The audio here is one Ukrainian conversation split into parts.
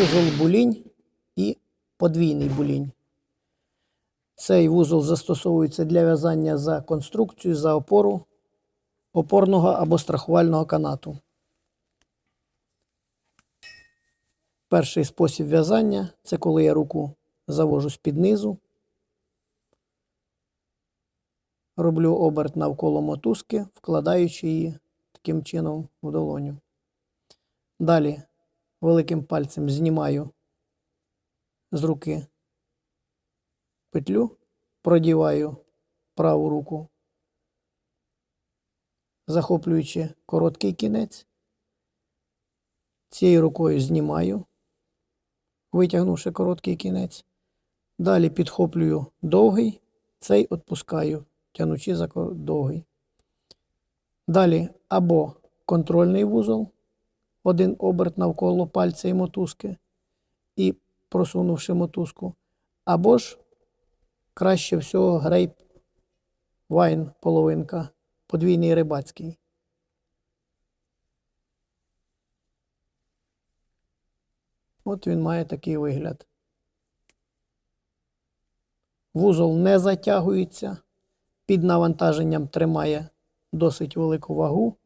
вузол булінь і подвійний булінь. Цей вузол застосовується для в'язання за конструкцію, за опору опорного або страхувального канату. Перший спосіб в'язання це коли я руку завожу з-під низу, роблю оберт навколо мотузки, вкладаючи її таким чином в долоню. Далі великим пальцем знімаю з руки петлю, продіваю праву руку, захоплюючи короткий кінець. Цією рукою знімаю, витягнувши короткий кінець. Далі підхоплюю довгий, цей відпускаю, тянучи за довгий. Далі або контрольний вузол, один оберт навколо пальця і мотузки, і просунувши мотузку, або ж краще всього грейп вайн половинка, подвійний рибацький. От він має такий вигляд. Вузол не затягується, під навантаженням тримає досить велику вагу,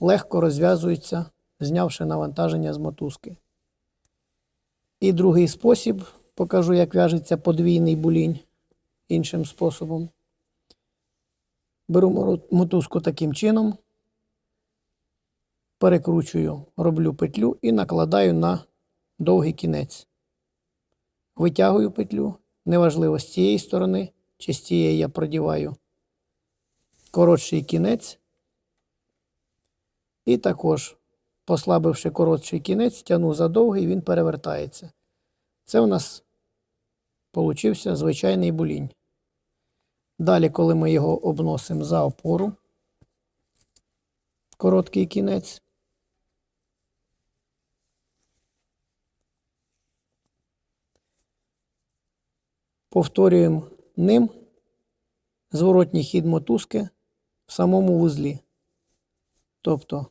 легко розв'язується, знявши навантаження з мотузки. І другий спосіб покажу, як в'яжеться подвійний булінь іншим способом. Беру мотузку таким чином, перекручую, роблю петлю і накладаю на довгий кінець. Витягую петлю, неважливо з цієї сторони чи з цієї я продіваю коротший кінець. І також, послабивши коротший кінець, тягну за довгий, він перевертається. Це у нас получився звичайний булінь. Далі, коли ми його обносимо за опору, короткий кінець, повторюємо ним зворотній хід мотузки в самому вузлі. Тобто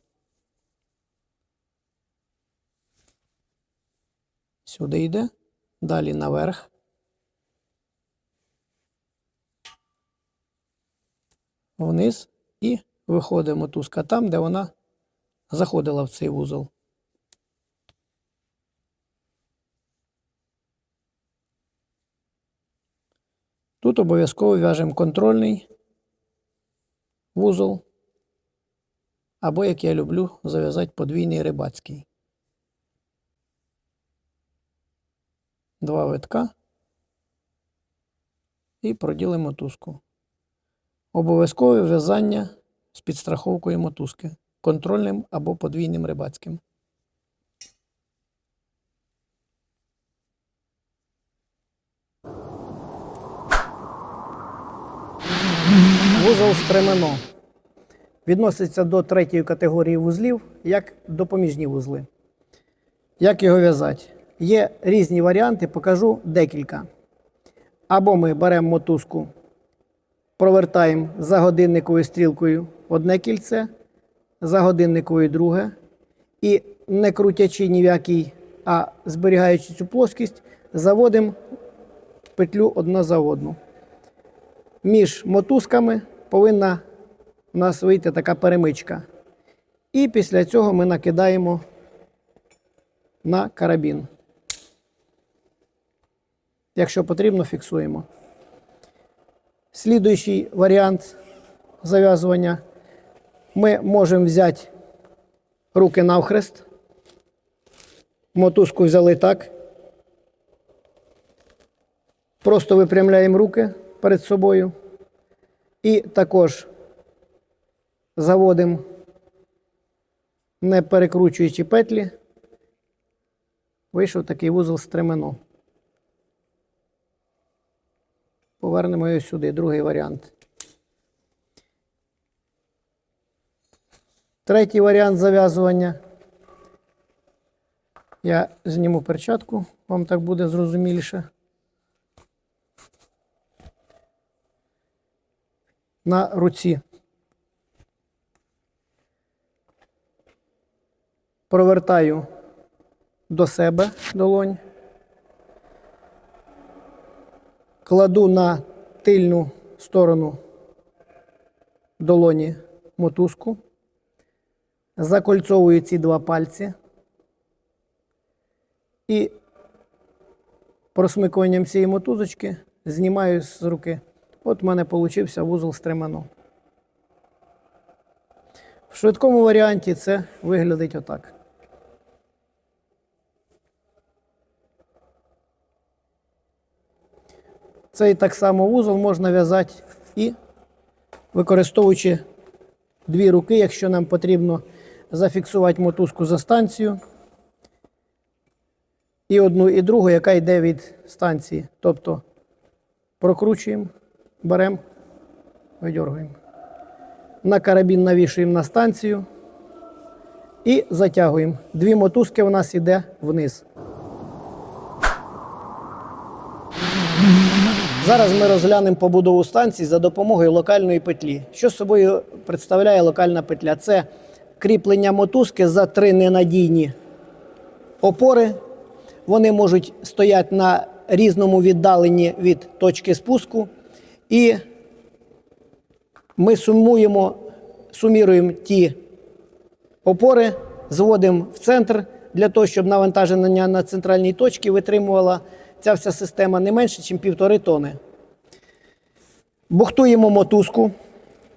сюди йде, далі наверх. Вниз і виходить мотузка там, де вона заходила в цей вузол. Тут обов'язково в'яжемо контрольний вузол. Або, як я люблю, зав'язати подвійний рибацький. Два витка і проділимо мотузку. Обов'язкове в'язання з підстраховкою мотузки контрольним або подвійним рибацьким. Вузол стремено відноситься до третьої категорії вузлів як допоміжні вузли. Як його в'язати? Є різні варіанти, покажу декілька. Або ми беремо мотузку, провертаємо за годинниковою стрілкою одне кільце, за годинниковою друге. І не крутячи ні в який, а зберігаючи цю плоскість, заводимо петлю одна за одну. Між мотузками повинна у нас вийти така перемичка. І після цього ми накидаємо на карабін. Якщо потрібно, фіксуємо. Слідуючий варіант зав'язування. Ми можемо взяти руки навхрест. Мотузку взяли так. Просто випрямляємо руки перед собою. І також заводимо, не перекручуючи петлі. Вийшов такий вузол стремено. Повернемо його сюди, другий варіант. Третій варіант зав'язування. Я зніму перчатку, вам так буде зрозуміліше. На руці. Провертаю до себе долонь. Кладу на тильну сторону долоні мотузку. Закольцовую ці два пальці. І просмикуванням цієї мотузочки знімаю з руки. От в мене вийшов вузол стремено. В швидкому варіанті це виглядить отак. Цей так само вузол можна в'язати і використовуючи дві руки, якщо нам потрібно зафіксувати мотузку за станцію. І одну, і другу, яка йде від станції. Тобто прокручуємо, беремо, видергуємо. На карабін навішуємо на станцію і затягуємо. Дві мотузки у нас йде вниз. Зараз ми розглянемо побудову станції за допомогою локальної петлі. Що собою представляє локальна петля? Це кріплення мотузки за три ненадійні опори. Вони можуть стояти на різному віддаленні від точки спуску. І ми сумуємо, суміруємо ті опори, зводимо в центр для того, щоб навантаження на центральній точці витримувала ця вся система не менше, ніж півтори тони. Бухтуємо мотузку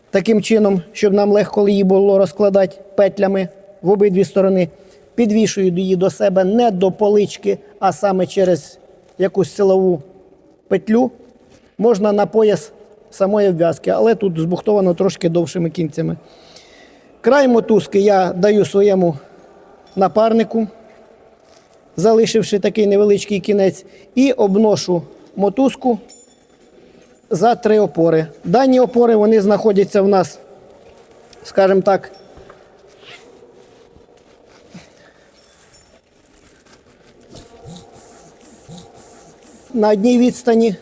таким чином, щоб нам легко її було розкладати петлями в обидві сторони. Підвішую її до себе не до полички, а саме через якусь силову петлю. Можна на пояс самої обв'язки, але тут збухтовано трошки довшими кінцями. Край мотузки я даю своєму напарнику, залишивши такий невеличкий кінець, і обношу мотузку за три опори. Дані опори вони знаходяться в нас, скажімо так, на одній відстані.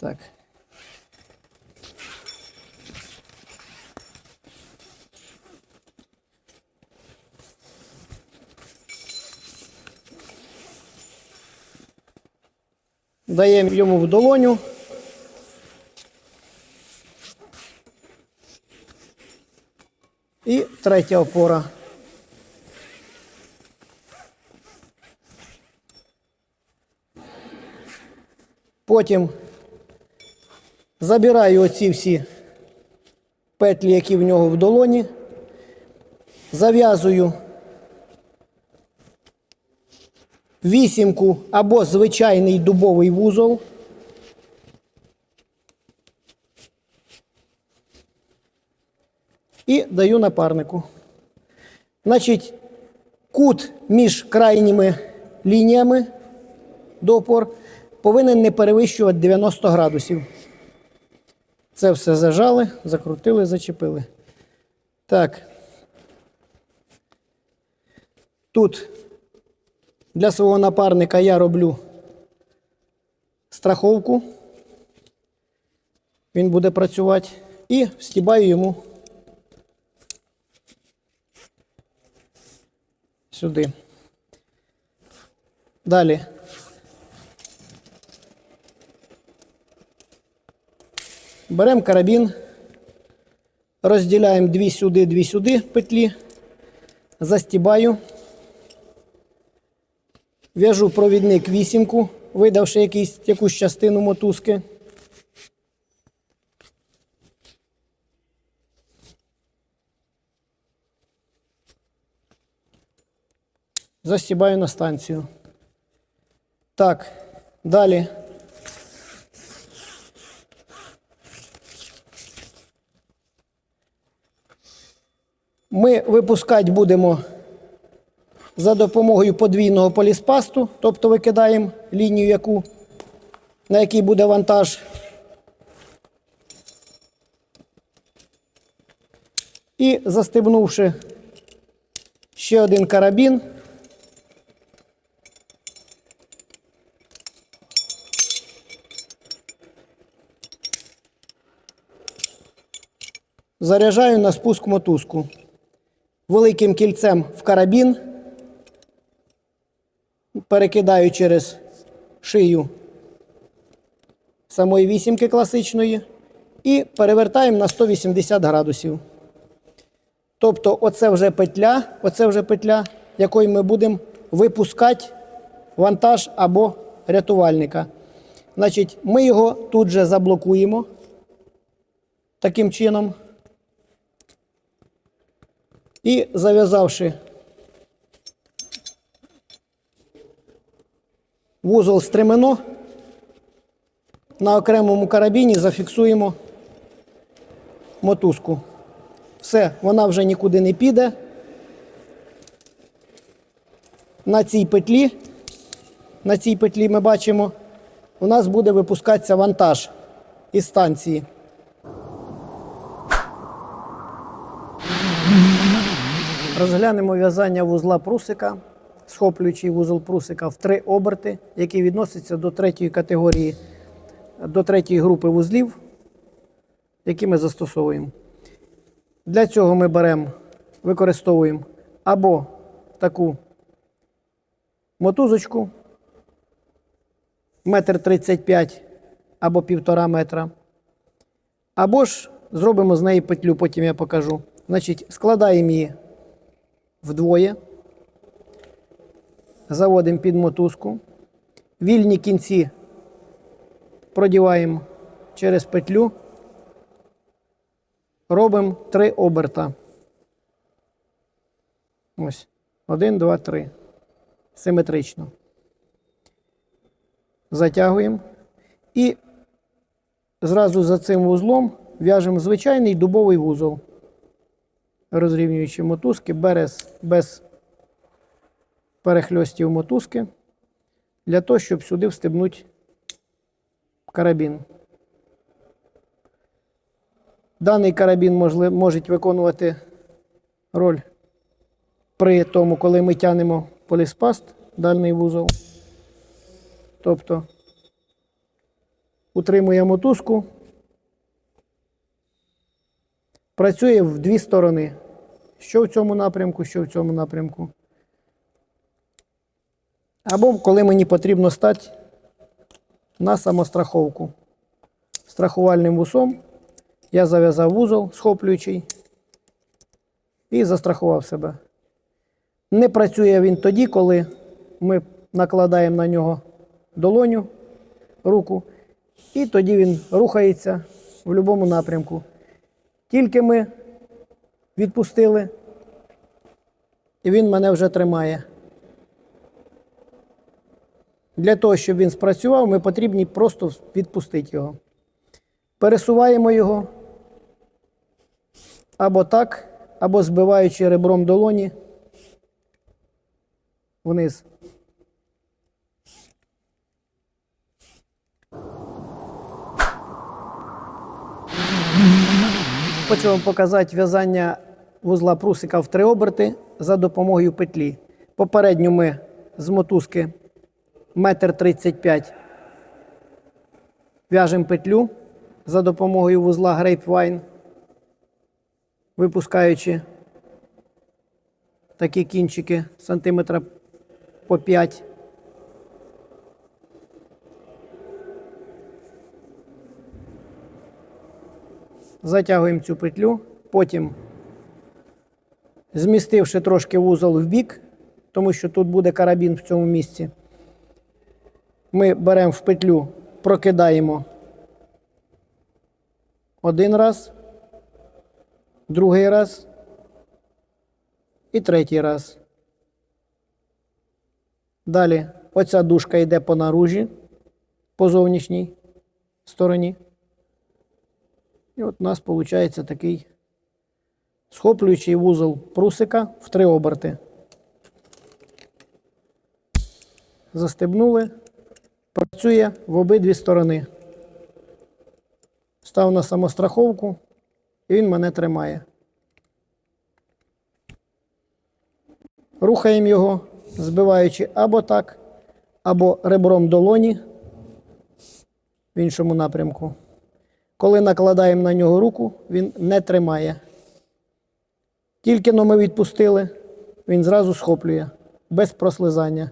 Так. Даємо йому в долоню. І третя опора. Потім забираю оці всі петлі, які в нього в долоні, зав'язую вісімку або звичайний дубовий вузол. І даю напарнику. Значить, кут між крайніми лініями до опор повинен не перевищувати 90 градусів. Це все зажали, закрутили, зачепили. Так. Тут для свого напарника я роблю страховку. Він буде працювати і стібаю йому сюди. Далі. Беремо карабін, розділяємо дві сюди, дві сюди петлі, застібаю, в'яжу провідник вісімку, видавши якийсь, якусь частину мотузки. Застібаю на станцію. Так, далі. Ми випускати будемо за допомогою подвійного поліспасту, тобто викидаємо лінію, яку, на якій буде вантаж. І застебнувши ще один карабін, Заряджаю на спуск мотузку. Великим кільцем в карабін. Перекидаю через шию самої вісімки класичної і перевертаємо на 180 градусів. Тобто, оце вже петля, оце вже петля, якою ми будемо випускати вантаж або рятувальника. Значить, ми його тут же заблокуємо таким чином. І зав'язавши вузол стремено, на окремому карабіні зафіксуємо мотузку. Все, вона вже нікуди не піде. На цій петлі, на цій петлі ми бачимо, у нас буде випускатися вантаж із станції. Розглянемо в'язання вузла прусика, схоплюючий вузол прусика в три оберти, який відноситься до третьої категорії, до третьої групи вузлів, які ми застосовуємо. Для цього ми беремо, використовуємо або таку мотузочку, метр 35 або півтора метра. Або ж зробимо з неї петлю, потім я покажу. Значить, складаємо її вдвоє, заводимо під мотузку, вільні кінці продіваємо через петлю, робимо три оберта. Ось. Один, два, три. Симетрично. Затягуємо. І зразу за цим вузлом в'яжемо звичайний дубовий вузол, розрівнюючи мотузки без, без перехльостів мотузки, для того, щоб сюди встебнути карабін. Даний карабін може, виконувати роль при тому, коли ми тянемо поліспаст, дальний вузол. Тобто утримує мотузку, працює в дві сторони. Що в цьому напрямку, що в цьому напрямку. Або коли мені потрібно стати на самостраховку. Страхувальним вусом я зав'язав вузол, схоплюючий, і застрахував себе. Не працює він тоді, коли ми накладаємо на нього долоню, руку, і тоді він рухається в будь-якому напрямку. Тільки ми відпустили, і він мене вже тримає. Для того, щоб він спрацював, ми потрібні просто відпустити його. Пересуваємо його або так, або збиваючи ребром долоні вниз. Хочу вам показати в'язання вузла прусика в три оберти за допомогою петлі. Попередньо ми з мотузки 1,35 м в'яжемо петлю за допомогою вузла Grapevine, випускаючи такі кінчики сантиметра по 5. Затягуємо цю петлю, потім, змістивши трошки вузол в бік, тому що тут буде карабін в цьому місці, ми беремо в петлю, прокидаємо один раз, другий раз і третій раз. Далі оця дужка йде по наружі, по зовнішній стороні. І от у нас виходить такий схоплюючий вузол прусика в три оберти. Застебнули, працює в обидві сторони. Став на самостраховку, і він мене тримає. Рухаємо його, збиваючи або так, або ребром долоні в іншому напрямку. Коли накладаємо на нього руку, він не тримає. Тільки но ми відпустили, він зразу схоплює без прослизання.